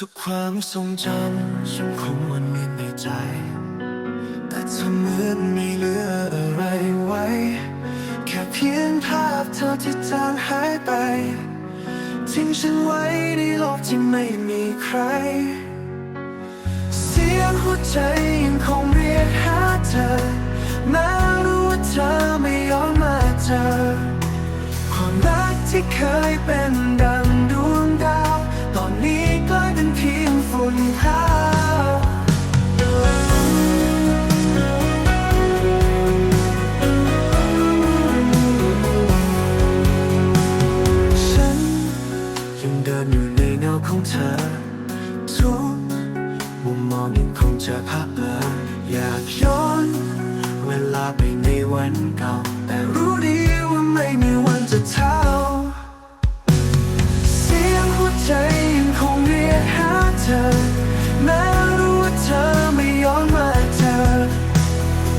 ทุกความทรงจำฉันคงมันมีในใจ แต่เธอเหมือนไม่เหลืออะไรไว้ แค่เพียงภาพเธอที่จางหายไป ทิ้งฉันไว้ในโลกที่ไม่มีใคร เสียงหัวใจยังคงเรียกหาเธอแม้รู้ว่าเธอไม่ยอมมาเจอความรักที่เคยเป็น จะภาพเอออยากย้อน เวลาไปในวันเก่า แต่รู้ดีว่าไม่มีวันจะเท่า เสียงหัวใจยังคงเรียกหาเธอ แม้รู้ว่าเธอไม่ย้อนมาเจอ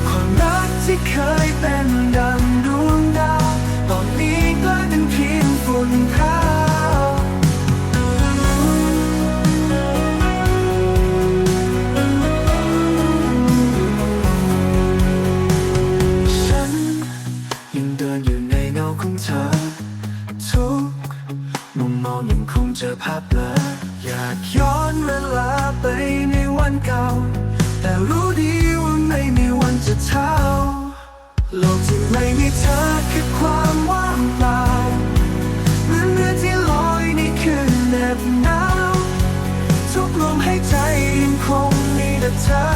ความรักที่เคยเป็นดัง ยังคงเจอภาพเบลออยากย้อนเวลาไปในวันเก่า แต่รู้ดีว่าไม่มีวันจะเท่า โลกที่ไม่มีเธอคือความว่างเปล่าเหมือนเรือที่ลอยในคืนเหน็บหนาว ทุกลมหายใจยังคงมีแต่เธอ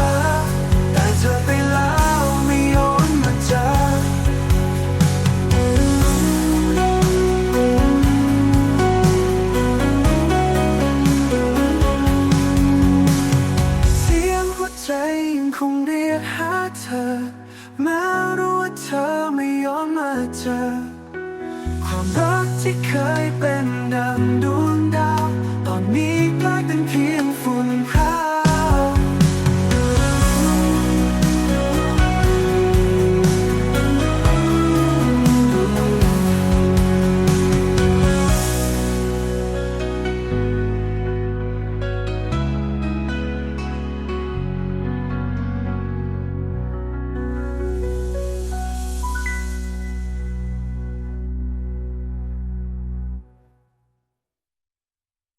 ยังคงเรียกหาเธอ แม้รู้ว่าเธอไม่ยอมมาเจอ ความรักที่เคยเป็นดังดวง